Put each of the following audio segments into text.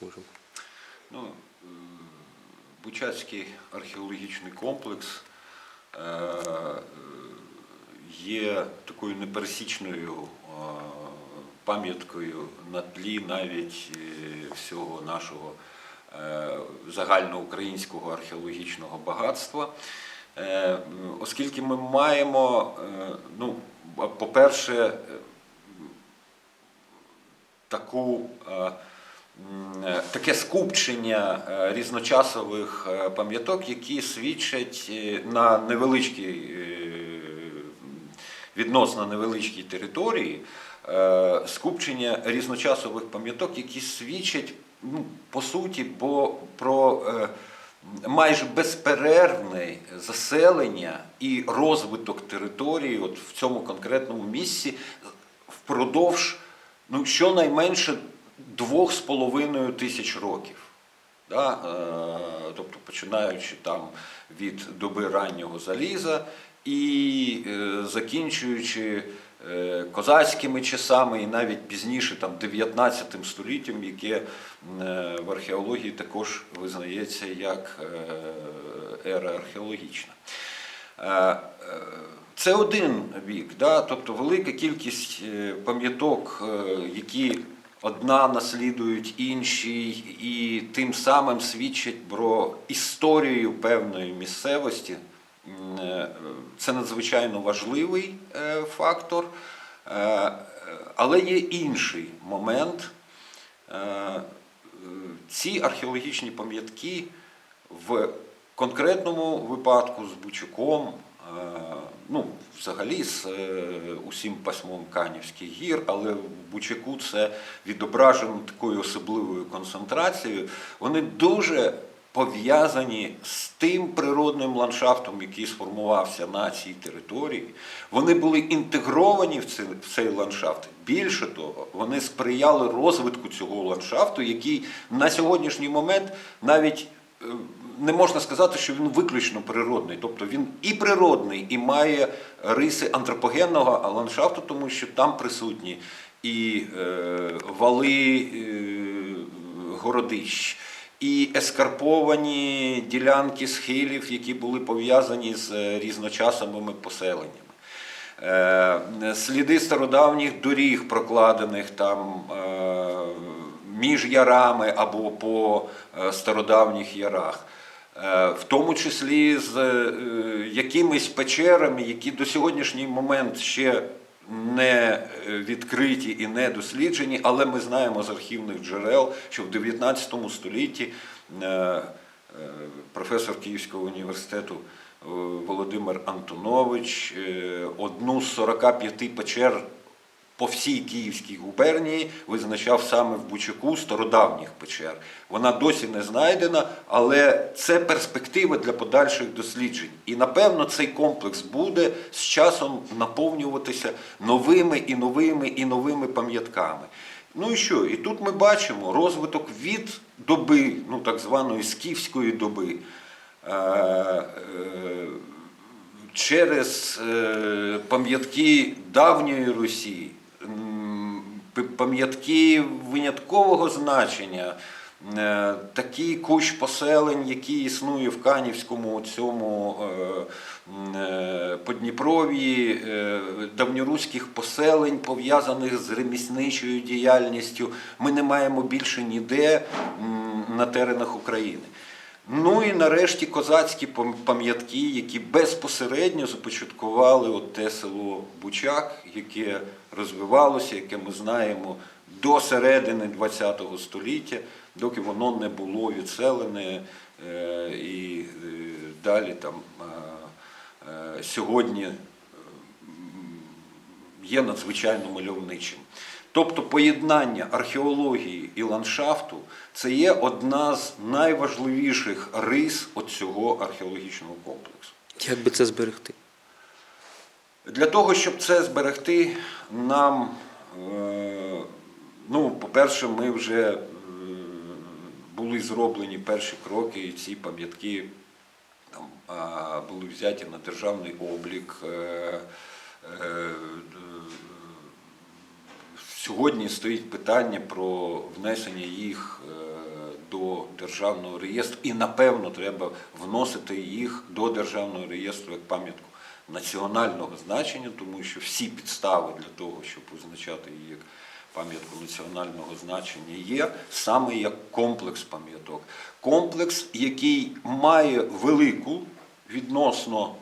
Можемо. Ну, е, Бучацький археологічний комплекс е, е, є такою непересічною пам'яткою на тлі навіть всього нашого загальноукраїнського археологічного багатства. Оскільки ми маємо, ну, по-перше, таку, таке скупчення е, різночасових е, пам'яток, які свідчать е, на невеличкій, е, відносно невеличкій території, е, скупчення різночасових пам'яток, які свідчать, ну, по суті, бо про е, майже безперервне заселення і розвиток території от в цьому конкретному місці впродовж ну, щонайменше двох з половиною тисяч років. Да? Е, Тобто починаючи там від доби раннього заліза і е, закінчуючи е, козацькими часами і навіть пізніше там 19 століттям, яке в археології також визнається як ера археологічна. Це один бік, да? тобто велика кількість пам'яток, які одна наслідують іншій, і тим самим свідчать про історію певної місцевості. Е, Це надзвичайно важливий е, фактор, Е, але є інший момент. Ці археологічні пам'ятки в конкретному випадку з Бучуком, ну, взагалі з е, усім пасмом Канівських гір, але в Бучаку це відображено такою особливою концентрацією. Вони дуже пов'язані з тим природним ландшафтом, який сформувався на цій території. Вони були інтегровані в цей, в цей ландшафт. Більше того, вони сприяли розвитку цього ландшафту, який на сьогоднішній момент навіть е, не можна сказати, що він виключно природний. Тобто він і природний, і має риси антропогенного ландшафту, тому що там присутні і е, вали е, городищ, і ескарповані ділянки схилів, які були пов'язані з різночасовими поселеннями. Е, Сліди стародавніх доріг, прокладених там е, між ярами або по е, стародавніх ярах. Е, В тому числі з е, якимись печерами, які до сьогоднішній момент ще не відкриті і не досліджені, але ми знаємо з архівних джерел, що в 19 столітті професор Київського університету Володимир Антонович одну з 45 печер по всій Київській губернії визначав саме в Бучаку стародавніх печер. Вона досі не знайдена, але це перспектива для подальших досліджень. І напевно цей комплекс буде з часом наповнюватися новими і новими і новими пам'ятками. Ну і що? І тут ми бачимо розвиток від доби, ну так званої скіфської доби. е, е, через е, пам'ятки давньої п- пам'ятки виняткового значення, е, такий кущ поселень, який існує в Канівському цьому е, е, Подніпров'ї, давньоруських поселень, пов'язаних з ремісничою діяльністю, ми не маємо більше ніде на теренах України. Ну і нарешті козацькі пам'ятки, які безпосередньо започаткували от те село Бучак, яке розвивалося, яке ми знаємо до середини ХХ століття, доки воно не було відселене е, і е, далі там е, сьогодні є надзвичайно мальовничим. Тобто поєднання археології і ландшафту це є одна з найважливіших рис от цього археологічного комплексу. Як би це зберегти? Для того, щоб це зберегти, нам, е, ну, по-перше, ми вже е, були зроблені перші кроки, і ці пам'ятки були взяті на державний облік. Сьогодні стоїть питання про внесення їх е, до державного реєстру, і напевно треба вносити їх до державного реєстру як пам'ятку національного значення, тому що всі підстави для того, щоб визначати її як пам'ятку національного значення, є саме як комплекс пам'яток. Комплекс, який має велику відносно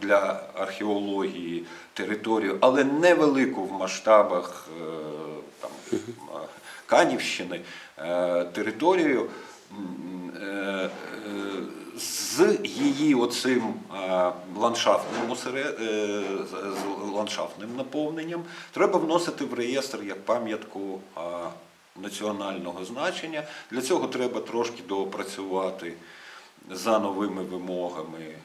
для археології територію, але невелику в масштабах е, там, е, Канівщини е, територію. е, е, З її оцим е, ландшафтним, е, з- ландшафтним наповненням треба вносити в реєстр як пам'ятку е, національного значення. Для цього треба трошки доопрацювати за новими вимогами е,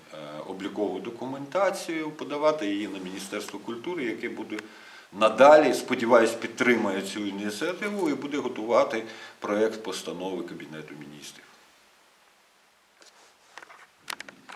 облікову документацію, подавати її на Міністерство культури, яке буде надалі, сподіваюсь, підтримає цю ініціативу і буде готувати проєкт постанови Кабінету міністрів.